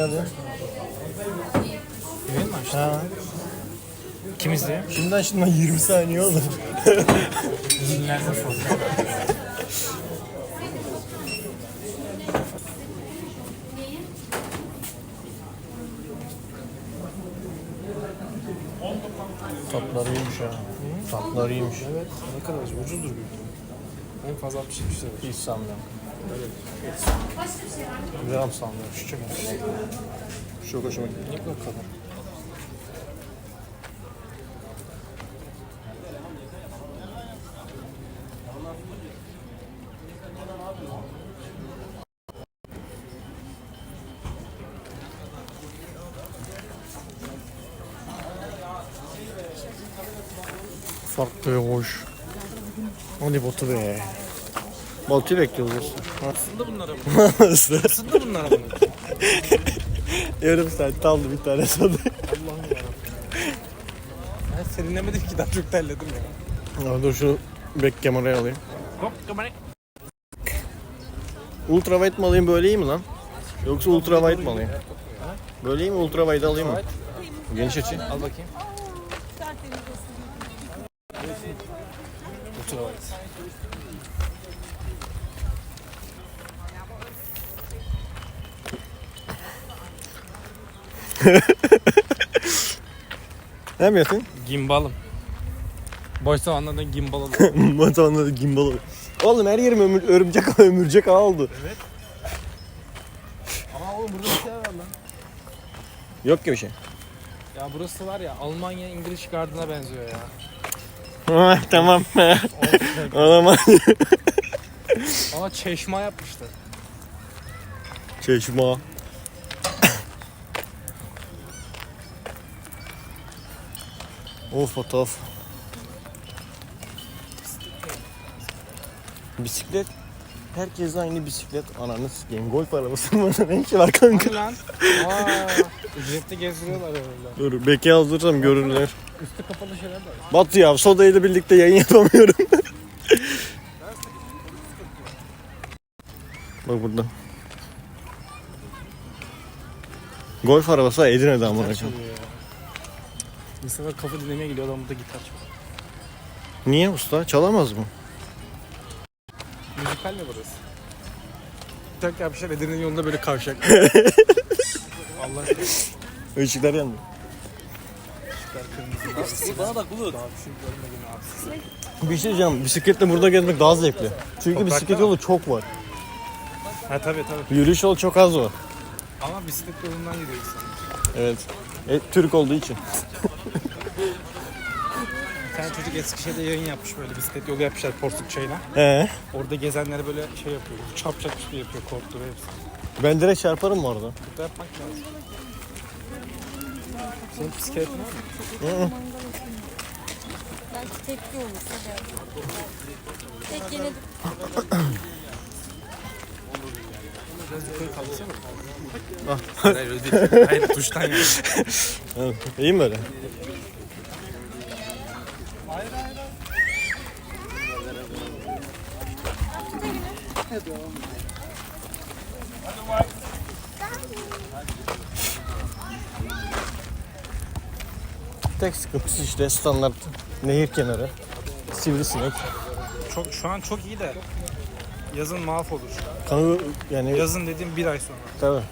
Ne alıyor? Mi açtın? Ha. Kim izliyor? Şimdiden şimdiden 20 saniye olur. Nerede soracağım? Tatları iyiymiş ha. Tatları iyiymiş. Evet. Ne kadar? Ucuzdur büyük ihtimalle. En fazla 60 70 lira. Hiç sanmıyorum. Gram sanmıyorum. Şu çok Çok hoşuma gitti. Ne kadar kadar? Farklı hoş. Hadi botu be. Baltıyı bekliyoruz. Aslında bunlara mı? Aslında bunlara mı? Yarım saat aldı bir tane soda. Allah'ım yarabbim. Ben serinlemedim ki daha çok terledim ya. Ya dur şu back kamerayı alayım. Hop kamera. Ultra wide mi alayım böyle iyi mi lan? Yoksa ultra wide mi alayım? Böyle iyi mi ultra wide alayım mı? Geniş açı. Al bakayım. Ultra white. Ne yapıyorsun? Gimbalım. Boş zamanlarda gimbal alıyorum. Motorla gimbal olur. Oğlum her yerim ömür, örümcek ağı ömürcek ağı oldu. Ama oğlum burada bir şey var lan. Yok ki bir şey. Ya burası var ya Almanya İngiliz Garden'a benziyor ya. Ah, tamam. Olamaz. Ama çeşme yapmışlar. Çeşme of of. Bisiklet. Herkes aynı bisiklet. Ananı sikeyim. Golf arabası mı? ne işi var kanka? Hadi lan. Aa, ücretli gezdiriyorlar öyle. Dur beki hazırsam görürler. Üstü kapalı şeyler de var. Batu ya Soda ile birlikte yayın yapamıyorum. Bak burada. Golf arabası Edirne'de amına koyayım. çalıyor ya. İnsanlar kafa dinlemeye gidiyor adam burada gitar çalıyor. Niye usta? Çalamaz mı? Müzikal mi burası? Tak yapmışlar Edirne'nin yolunda böyle kavşak. Allah aşkına. Işıklar yandı. kırmızı. Bana bak bulut. Daha bir şey görmedim abi. Bir şey diyeceğim. Bisikletle burada gezmek daha zevkli. Çünkü Toprakta bisiklet yolu çok var. Ha tabii tabii. Yürüyüş yolu çok az var. Ama bisiklet yolundan gidiyor insan. Evet. E, Türk olduğu için. Bir tane çocuk Eskişehir'de yayın yapmış böyle bisiklet yolu yapmışlar Porsuk çayına. Ee, Orada gezenlere böyle şey yapıyor. Çap çap bir şey yapıyor korkturuyor hepsi. ben direkt çarparım bu arada. Burada yapmak lazım. Senin bisikletin var mı? Belki tepki olur. Tek yine Hayır öyle değil. Hayır tuştan yani. Evet. İyi mi böyle? Tek sıkıntısı işte standart nehir kenarı. Sivrisinek. Çok, şu an çok iyi de yazın mahvolur. Kanı yani Yazın dediğim bir ay sonra. tabii.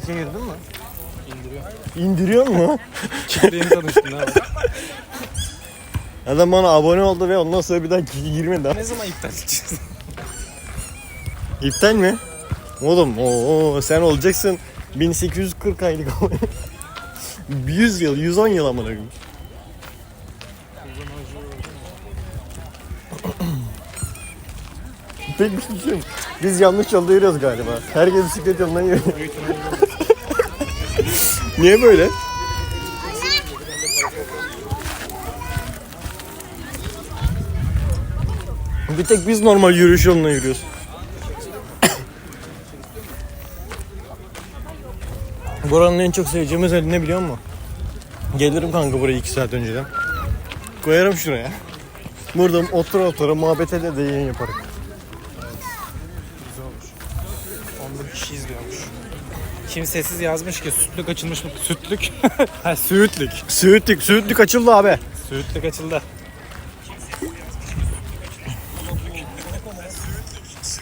Tike girdin mi? indiriyor. İndiriyor mu? Yeni tanıştın ha. Adam bana abone oldu ve ondan sonra bir daha girmedi. Ne zaman iptal edeceğiz? İptal mi? Oğlum o sen olacaksın 1840 aylık 100 yıl 110 yıl amına koyayım. Pek bir şey yok. Biz yanlış yolda yürüyoruz galiba. Herkes bisiklet yolundan yürüyor. Niye böyle? Bir tek biz normal yürüyüş yoluna yürüyoruz. Buranın en çok seveceğim özelliği ne biliyor musun? Gelirim kanka buraya 2 saat önceden. Koyarım şuraya. Burada otur otur muhabbet ede de yayın yaparız. Güzel olmuş. 11 kişi izliyormuş. Kimsesiz yazmış ki sütlük açılmış mı? Sütlük. ha sütlük. Söğütlük, Söğütlük açıldı abi. Sütlük açıldı.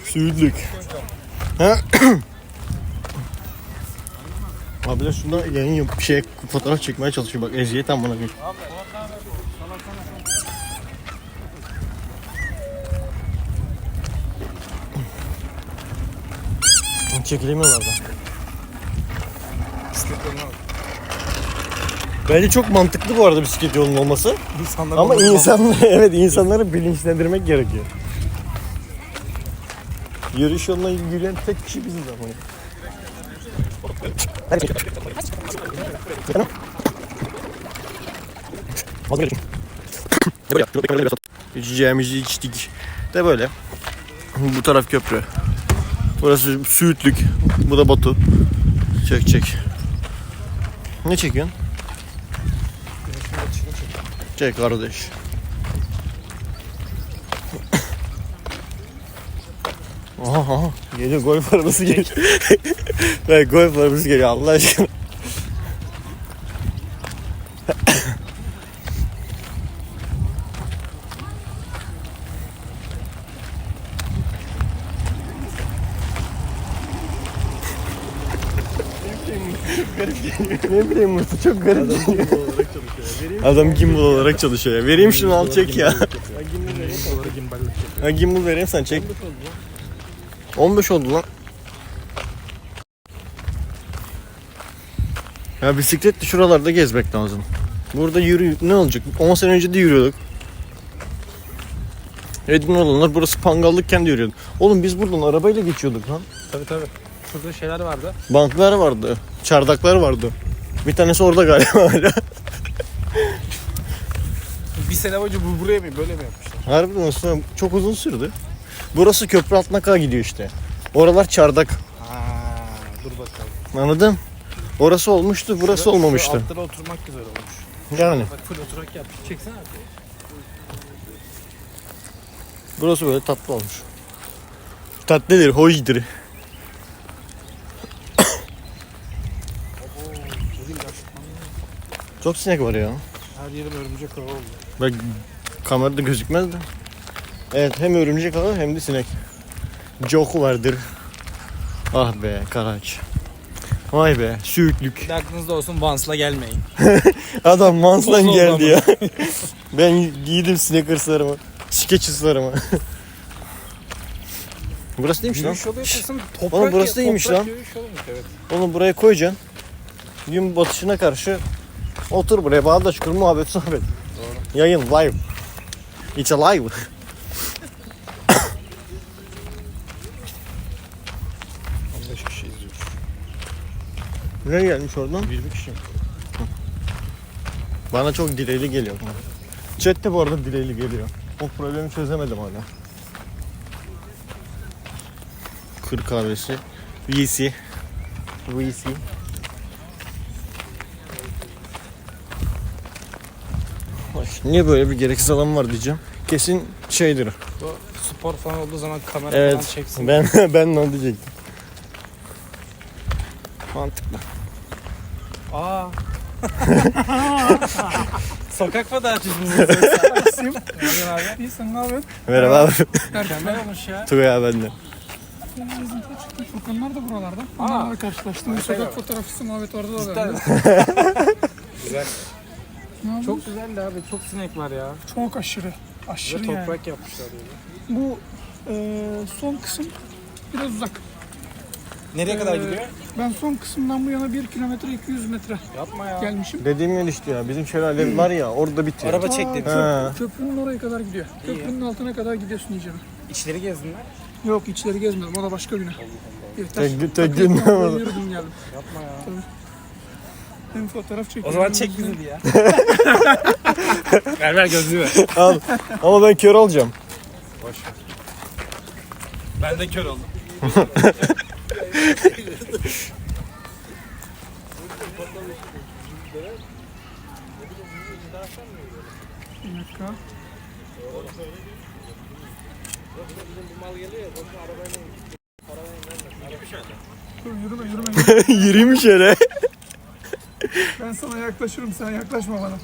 Söğütlük. Ha? Abiler şunda yayın yap, şey fotoğraf çekmeye çalışıyor bak eziyet amına koyayım. Çekilemiyorlar da. Bisiklet yoluna bak. Bence çok mantıklı bu arada bisiklet yolunun olması. İnsanlar Ama onu- insan evet insanları bilinçlendirmek gerekiyor. Yürüyüş yoluna yürüyen tek kişi biziz ama. İçeceğimizi içtik. De böyle. Bu taraf köprü. Burası Söğütlük. Bu da Batu. Çek çek. Ne çekiyorsun? Çek kardeş. Aha, aha. Geliyor golf arabası geliyor. evet, golf arabası geliyor Allah aşkına. ne bileyim Mustafa çok garip geliyor. Adam gimbal olarak çalışıyor ya. Vereyim şunu al çek ya. Ha gimbal vereyim sen çek. 15 oldu lan. Ya bisikletle şuralarda gezmek lazım. Burada yürü ne olacak? 10 sene önce de yürüyorduk. Edin olanlar burası pangallıkken de yürüyordu. Oğlum biz buradan arabayla geçiyorduk lan. Tabii tabii. Şurada şeyler vardı. Banklar vardı. Çardaklar vardı. Bir tanesi orada galiba hala. Bir sene önce bu buraya mı böyle mi yapmışlar? Harbiden aslında çok uzun sürdü. Burası köprü altına kadar gidiyor işte. Oralar çardak. Ha, dur bakalım. Anladın? Orası olmuştu, burası Şu- olmamıştı. Şu altlara oturmak güzel olmuş. Yani Bak full oturak yapmış. Çeksene abi. burası böyle tatlı olmuş. Tatlıdır, hoşdur. Çok sinek var ya. Her yerim örümcek ağı oldu. Bak kamerada gözükmez de. Evet hem örümcek ağı hem de sinek. Çok vardır. Ah be Karaç. Vay be de aklınızda olsun Vans'la gelmeyin. Adam oldu geldi ya. ben giydim Snickers'larımı. Skeches'larımı. burası neymiş lan? Yürüyüş yolu yapıyorsun. Toprak Oğlum burası toprak lan. Yürüyüş yoluymuş evet. Onu buraya koyacaksın. Gün batışına karşı otur buraya bağdaş kur muhabbet sohbet. Yayın live. It's a live. Beş kişi izliyor. Ne gelmiş oradan? 20 kişi. Bana çok dileyli geliyor. Chat de bu arada dileyli geliyor. O problemi çözemedim hala. Kır kahvesi. VC. VC. Niye böyle bir gereksiz alan var diyeceğim. Kesin şeydir. Bu spor falan olduğu zaman kamera falan Evet. çeksin. Ben ben ne diyecektim. Mantıklı. Aa. Sokak fotoğrafçısı mısın? Sim. Ne abi? İyisin ne haber? Merhaba abi. Mükemmel olmuş ya. Tugay abi bende. Furkanlar da buralarda. Aa. Onlarla karşılaştım. Sokak fotoğrafçısı muhabbet orada da. Güzel. Ne? Çok güzeldi abi. Çok sinek var ya. Çok aşırı. Ve Aşırı yani. toprak yapmışlar yani. Bu e, son kısım biraz uzak. Nereye kadar Ee, gidiyor? Ben son kısımdan bu yana 1 kilometre 200 metre Yapma ya. gelmişim. Dediğim yer işte ya. Bizim şelale var ya orada bitiyor. Araba çek dedi. Ha. Köprünün oraya kadar gidiyor. Köprünün altına kadar gidiyorsun iyice. İçleri gezdin mi? Yok içleri gezmedim. O da başka güne. Yeter. Tek, tek Tek gün Yürüdüm geldim. Yapma ya. Hem fotoğraf çekiyorum. O zaman çek bizi ya. ver ver gözlüğü ver. Al. Ama ben kör olacağım. Boş ver. Ben de kör oldum. Bir dakika. Dur yürüme yürüme. yürüme. Yürüymüş öyle. Ben sana yaklaşırım sen yaklaşma bana.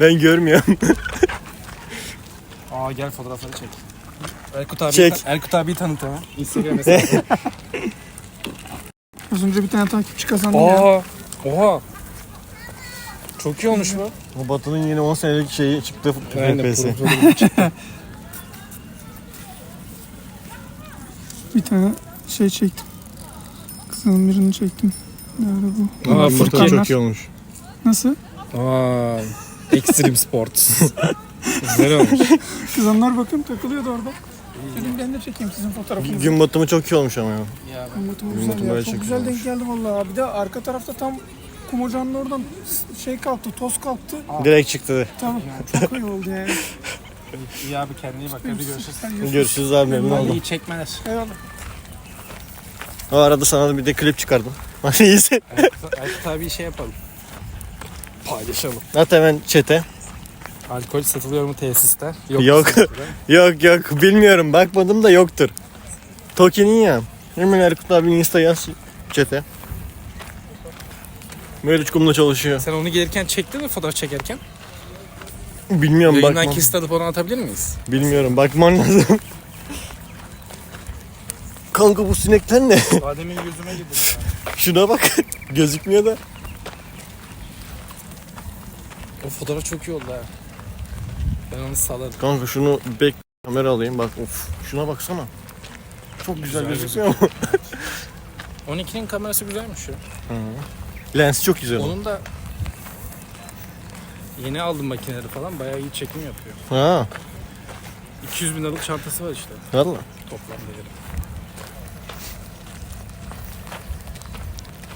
Ben görmüyorum. Aa gel fotoğrafları çek. Erkut abi Çek. Erkut abiyi tanıt hemen. Instagram hesabı. Az önce bir tane takipçi kazandım ya. Oha. Oha. Çok iyi olmuş bu. O Batı'nın yeni 10 senelik şeyi çıktı. Aynen, Bir tane şey çektim. Kızın birini çektim. Nerede bu? Aa, Aa, Furkan. Çok iyi olmuş. Nasıl? Vay. Extreme Sports. Güzel olmuş. Kızanlar bakın takılıyordu orada. Dedim ben de çekeyim sizin fotoğrafınızı. Gün batımı çok iyi olmuş ama ya. Ya Gün güzel batımı ya. Çok güzel denk geldi vallahi. Bir de arka tarafta tam kum ocağının oradan şey kalktı, toz kalktı. Direkt çıktı. Tamam. Çok iyi oldu yani. iyi abi kendine iyi bak. Hadi görüşürüz. Görüşürüz. Abi memnun Hadi oldum. iyi çekmeler. Eyvallah. O arada sana da bir de klip çıkardım. Hadi iyisin. Erkut abi şey yapalım. Paylaşalım. At hemen çete. Alkol satılıyor mu tesiste? Yok. Yok yok bilmiyorum bakmadım da yoktur. Toki'nin ya. Hemen Erkut abinin insta yaz çete. Meriç kumla çalışıyor. Sen onu gelirken çektin mi fotoğraf çekerken? Bilmiyorum Yayından bakmam. kesit alıp onu atabilir miyiz? Bilmiyorum bakman lazım. Kanka bu sinekten ne? Adem'in yüzüme girdi. Şuna bak. Gözükmüyor da. O fotoğraf çok iyi oldu ha. Ben onu salarım. Kanka şunu bek kamera alayım bak of. Şuna baksana. Çok güzel, Güzel gözüküyor mu? 12'nin kamerası güzelmiş ya. Lens çok güzel. Onun da yeni aldım makineleri falan bayağı iyi çekim yapıyor. Ha, 200 bin liralık çantası var işte valla. toplam değeri.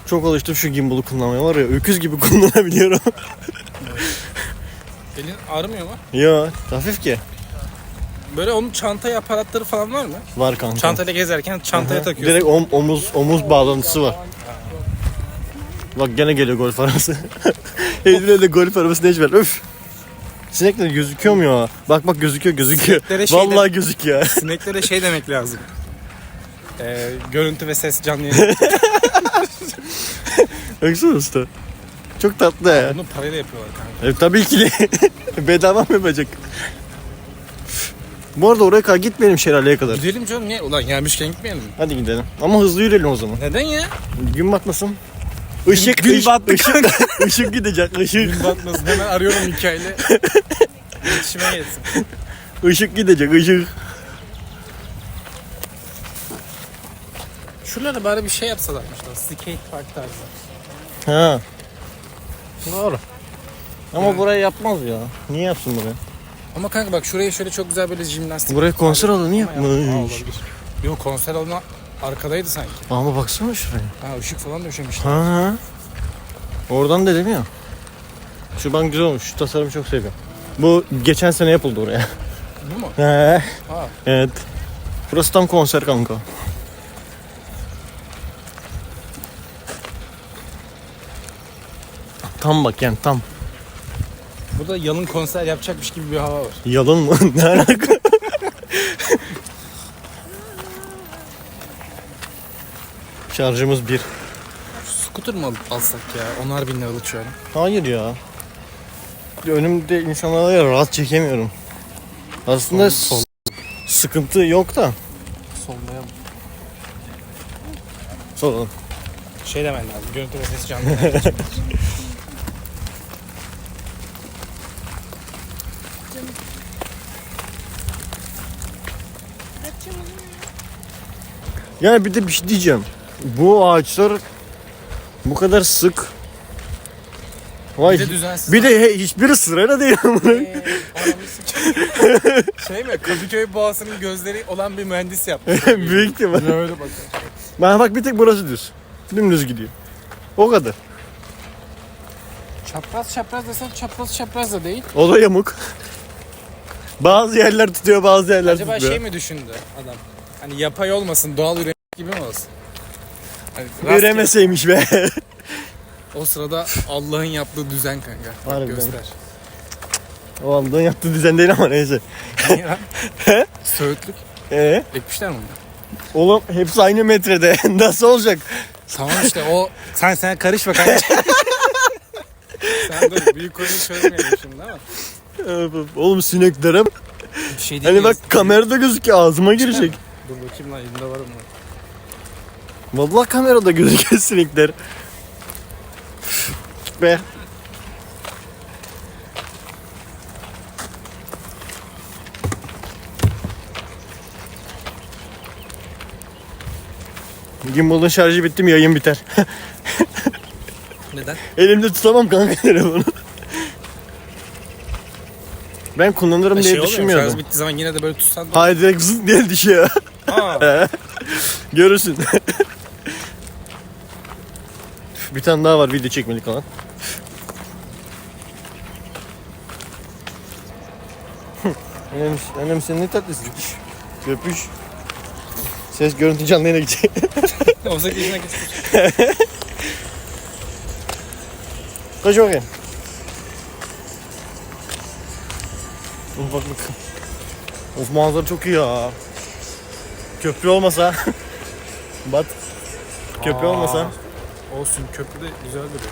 Çok alıştım şu gimbal'ı kullanmaya var ya öküz gibi kullanabiliyorum. Elin ağrımıyor mu? ya hafif ki. Böyle onun çantaya aparatları falan var mı? Var kanka. Çantayla gezerken çantaya Aha, takıyorsun. Direkt om- omuz omuz bağlantısı var. Bak gene geliyor golf arabası. Elimde de golf arabası ne iş var? Öf. Sinekler gözüküyor mu ya? Bak bak gözüküyor gözüküyor. Sineklere şey Vallahi gözüküyor. Sineklere şey demek lazım. Ee, görüntü ve ses canlı yayın. Baksana usta. Çok tatlı ya. Bunu parayla yapıyorlar kanka. E, tabii ki de. Bedava mı yapacak? Bu arada oraya kadar gitmeyelim şelaleye kadar. Gidelim canım niye? Ulan gelmişken gitmeyelim mi? Hadi gidelim. Ama hızlı yürüyelim o zaman. Neden ya? Gün batmasın. Işık, gün ış- battı ışık, ışık gidecek, ışık. Gün batmasın. Hemen arıyorum hikayeyle. İletişime geçsin. Işık gidecek, ışık. Şuralara bari bir şey yapsalarmışlar. Skate park tarzı. Ha. Doğru. Ama burayı yapmaz ya. Niye yapsın burayı? Ama kanka bak şuraya şöyle çok güzel böyle jimnastik. Buraya konser alanı yapmış. Yok konser alanı arkadaydı sanki. Ama baksana şuraya. Ha ışık falan döşemişler. Ha. Oradan dedim ya. Şu bank güzel olmuş. Şu tasarımı çok seviyorum. Bu geçen sene yapıldı oraya. Bu mu? He. Ha. Evet. Burası tam konser kanka. Tam bak yani tam. Burada yalın konser yapacakmış gibi bir hava var. Yalan mı? ne alaka? Şarjımız bir. Scooter mı alıp alsak ya? Onar bin liralık şu an. Hayır ya. Önümde insanlara rahat çekemiyorum. Aslında Sol- s- sıkıntı yok da. Sollayalım. Soralım. Şey demen lazım. Görüntü ve ses canlı. Yani bir de bir şey diyeceğim. Bu ağaçlar bu kadar sık. Vay. bir de düzensiz. Bir de he- hiçbiri sırayla değil. Ee, ananı sikeyim. şey mi? Kadıköy Boğazı'nın gözleri olan bir mühendis yapmış. Büyük ihtimal. Böyle bakın. Ben bak bir tek burası düz. Dümdüz gidiyor. O kadar. Çapraz çapraz desen çapraz çapraz da değil. O da yamuk. Bazı yerler tutuyor, bazı yerler Acaba tutmuyor. şey mi düşündü adam? Hani yapay olmasın, doğal üretim gibi mi olsun? Hani Üremeseymiş be. O sırada Allah'ın yaptığı düzen kanka. Bak Harbiden. Göster. o aldığın yaptığı düzen değil ama neyse. Niye lan? Söğütlük. Ee, Ekmişler mi bunu? oğlum hepsi aynı metrede. Nasıl olacak? Tamam işte o sen sen karışma kanka. sen dur büyük konuyu çözmeyelim şimdi ama. Oğlum sineklere bak. Bir şey değil Hani bak kamerada gözüküyor ağzıma girecek. Dur bakayım lan elimde var mı? Vallahi kamerada gözüküyor sinekler. Be. Gimbal'ın şarjı bitti mi yayın biter. Neden? Elimde tutamam kanka telefonu. Ben kullanırım E diye şey oluyor mu? Şarj düşünmüyordum. bittiği zaman yine de böyle tutsan da Hayır direkt zıt diye düşüyor. Aa, Görürsün. Bir tane daha var video çekmelik olan. Annem, annem sen ne tatlısın. Köpüş. Ses görüntü canlı yayına gidecek. o zaman yüzüne geç. Kaç bakayım. Ufaklık. Of manzara çok iyi ya. Köprü olmasa. Bat. Köprü olmasa. Olsun köprü de güzel duruyor.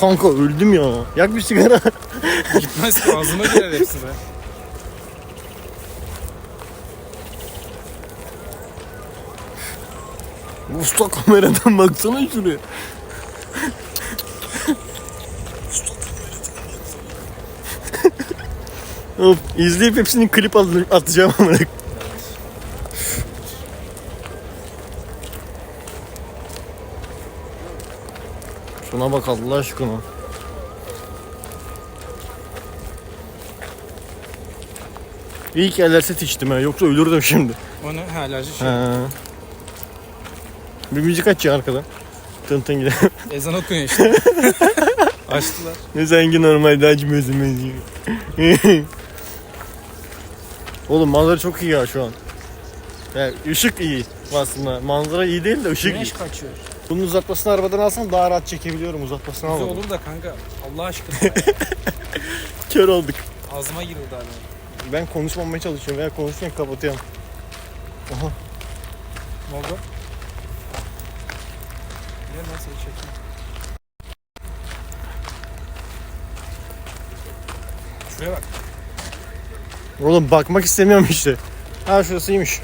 Kanka öldüm ya. Yak bir sigara. Gitmez ki ağzıma girer hepsi be. Usta kameradan baksana şuraya. Of, izleyip hepsinin klip at- atacağım amına. Şuna bak Allah aşkına. İyi ki içtim ha yoksa ölürdüm şimdi. O ne? Ha alerji şey. Ha. Bir müzik açıyor arkadan. Tın tın gider. Ezan okuyor işte. Açtılar. ne sanki normalde açmıyorsun müziği. Oğlum manzara çok iyi ya şu an. Yani ışık iyi aslında. Manzara iyi değil de ışık iyi. Güneş kaçıyor. Bunun uzatmasını arabadan alsam daha rahat çekebiliyorum uzatmasını Güzel almadım. olur da kanka. Allah aşkına. ya. Kör olduk. Ağzıma girildi abi. Ben konuşmamaya çalışıyorum veya konuşurken kapatıyorum. Aha. Ne oldu? Gel lan seni çekeyim. Şuraya bak. Oğlum bakmak istemiyorum işte. Ha şurasıymış.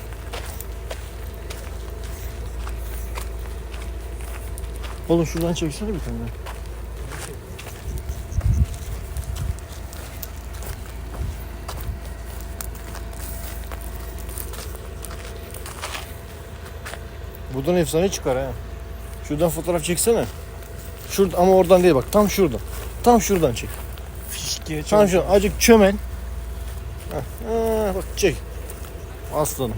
Oğlum şuradan çeksene bir tane. Buradan efsane çıkar ha. Şuradan fotoğraf çeksene. Şurada ama oradan değil bak tam şuradan. Tam şuradan çek. Fişkiye Tam şu acık çömel. Heh, ha, bak çek. Aslanım.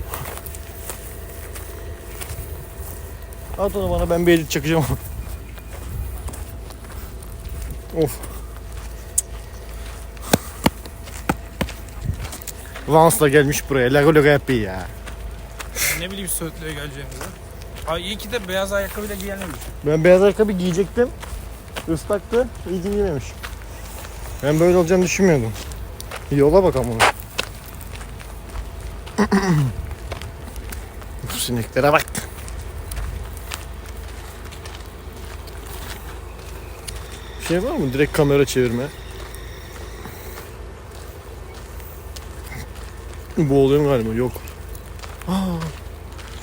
At onu bana ben bir edit çakacağım. Of. Vans da gelmiş buraya. Lago lago yapıyor ya. Ne bileyim Söğütlü'ye geleceğimizi. Ay iyi ki de beyaz ayakkabıyla giyememiş. Ben beyaz ayakkabı giyecektim. Islaktı. İyi giymemiş. Ben böyle olacağını düşünmüyordum. Yola bak ama. Bu sineklere bak. Bir şey var mı? Direkt kamera çevirme. Boğuluyorum galiba. Yok. Aa.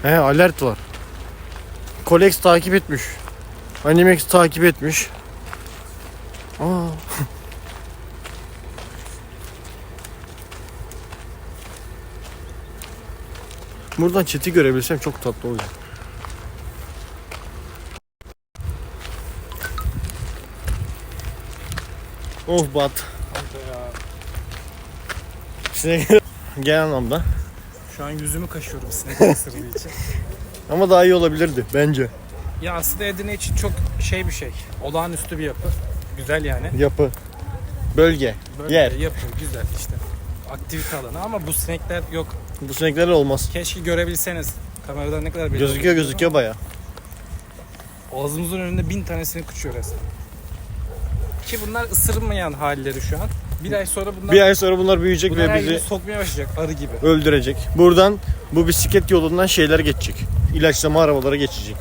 He alert var. Colex takip etmiş. Animex takip etmiş. Aa. Buradan chat'i görebilsem çok tatlı olacak. Of bat. Kanka ya. İşte genel anlamda. Şu an yüzümü kaşıyorum sinek ısırdığı için. Ama daha iyi olabilirdi bence. Ya aslında Edirne için çok şey bir şey. Olağanüstü bir yapı. Güzel yani. Yapı. Bölge. Böyle Yer. yapı güzel işte. Aktivite alanı ama bu sinekler yok. Bu sinekler olmaz. Keşke görebilseniz. Kameradan ne kadar belli Gözüküyor gözüküyor baya. Ağzımızın önünde bin tanesini kuçuyor resmen. Ki bunlar ısırmayan halleri şu an. Bir ay sonra bunlar, Bir ay sonra bunlar büyüyecek bunlar ve bizi sokmaya başlayacak arı gibi. öldürecek. Buradan bu bisiklet yolundan şeyler geçecek. İlaçlama arabalara geçecek.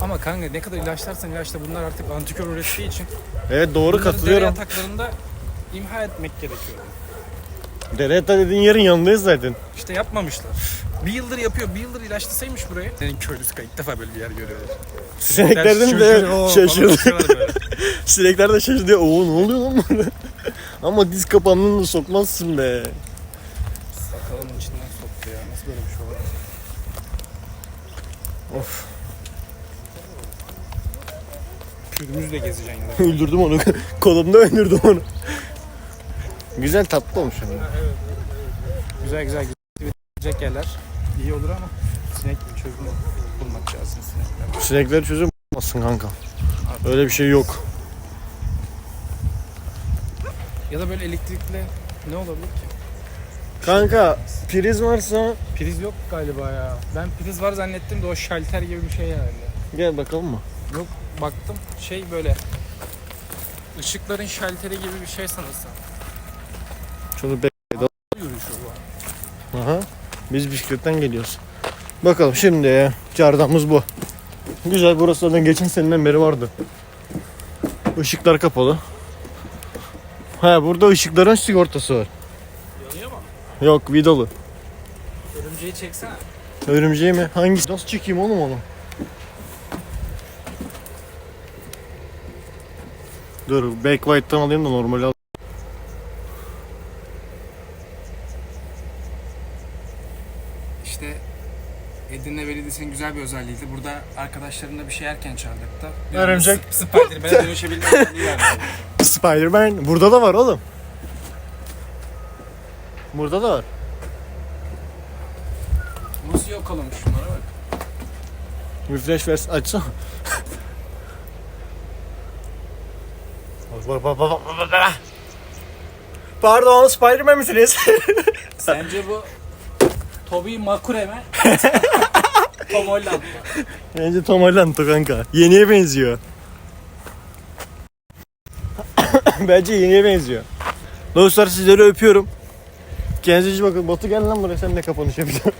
Ama kanka ne kadar ilaçlarsan ilaçla bunlar artık antikor ürettiği için Evet doğru bunları dere katılıyorum. yataklarında imha etmek gerekiyor. Dere yatağı dediğin yerin yanındayız zaten. İşte yapmamışlar. Bir yıldır yapıyor, bir yıldır ilaçlasaymış burayı. Senin köylüsü ilk defa böyle bir yer görüyorlar. Sineklerin de şaşırdı. Sinekler de şaşırdı. Oo ne oluyor lan burada? Ama diz kapağını da sokmazsın be. Sakalın içinden soktu ya. Nasıl böyle bir şey olur? Of. Pürümüzle gezeceksin ya. Öldürdüm onu. Kolumda öldürdüm onu. Güzel tatlı olmuş ama. Güzel güzel gidecek yerler. İyi olur ama sinek çözümü bulmak lazım sinekler. Sinekleri çözüm bulmazsın kanka. Öyle bir şey yok. Ya da böyle elektrikli ne olabilir ki? Kanka priz varsa Priz yok galiba ya. Ben priz var zannettim de o şalter gibi bir şey herhalde. gel bakalım mı? Yok baktım şey böyle ışıkların şalteri gibi bir şey sanırsam. Şunu be. Yürüyüş o bu. Aha. Biz bisikletten geliyoruz. Bakalım şimdi çardağımız bu. Güzel burası zaten geçen seneden beri vardı. Işıklar kapalı. Ha burada ışıkların sigortası var. Yanıyor mu? Yok vidalı. Örümceği çeksene. Örümceği mi? Hangisi? Nasıl çekeyim oğlum onu? Dur back white'tan alayım da normali al. İşte Belediyesi'nin güzel bir özelliğiydi. Burada arkadaşlarımla bir şey yerken anda Örümcek. Sp- Spiderman'e dönüşebilme özelliği. Spider-Man burada da var oğlum. Burada da var. Nasıl yok kalamış şunlara bak. Refresh vers açsana. Bak bak bak bak bak bak. Pardon Spider-Man misiniz? Sence bu Toby Makure mi? Tom Holland? Bence Tom Holland o kanka. Yeniye benziyor. Bence yeniye benziyor. Dostlar sizleri öpüyorum. Kendinize iyi bakın. Batu gel lan buraya sen de kapanış yapacaksın.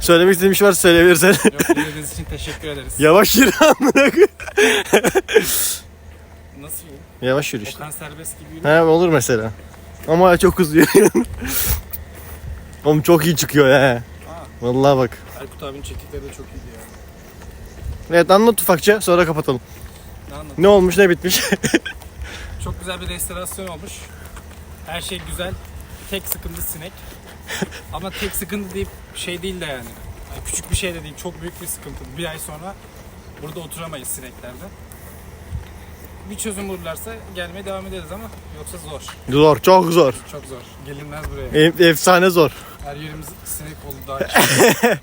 Söylemek istediğim bir şey varsa söyleyebilirsen. Yok dinlediğiniz için teşekkür ederiz. Yavaş yürü amına. Nasıl yürü? Yavaş yürü işte. Okan serbest gibi yürü. He olur mesela. Ama çok hızlı yürüyorsun. Oğlum çok iyi çıkıyor he. Vallahi bak. Erkut abinin çektikleri de çok iyiydi ya. Evet anlat ufakça sonra kapatalım. Ne? Ne olmuş ne bitmiş. Çok güzel bir restorasyon olmuş. Her şey güzel. Tek sıkıntı sinek. Ama tek sıkıntı deyip şey değil de yani. Yani Küçük bir şey de değil. Çok büyük bir sıkıntı. Bir ay sonra burada oturamayız sineklerde. Bir çözüm bulurlarsa gelmeye devam ederiz ama yoksa zor. zor çok zor. Çok zor. Gelinmez buraya. E- efsane zor. Her yerimiz sinek oldu daha.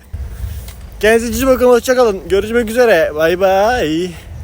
Kendinize iyi bakın hoşçakalın. Görüşmek üzere. Bay bay.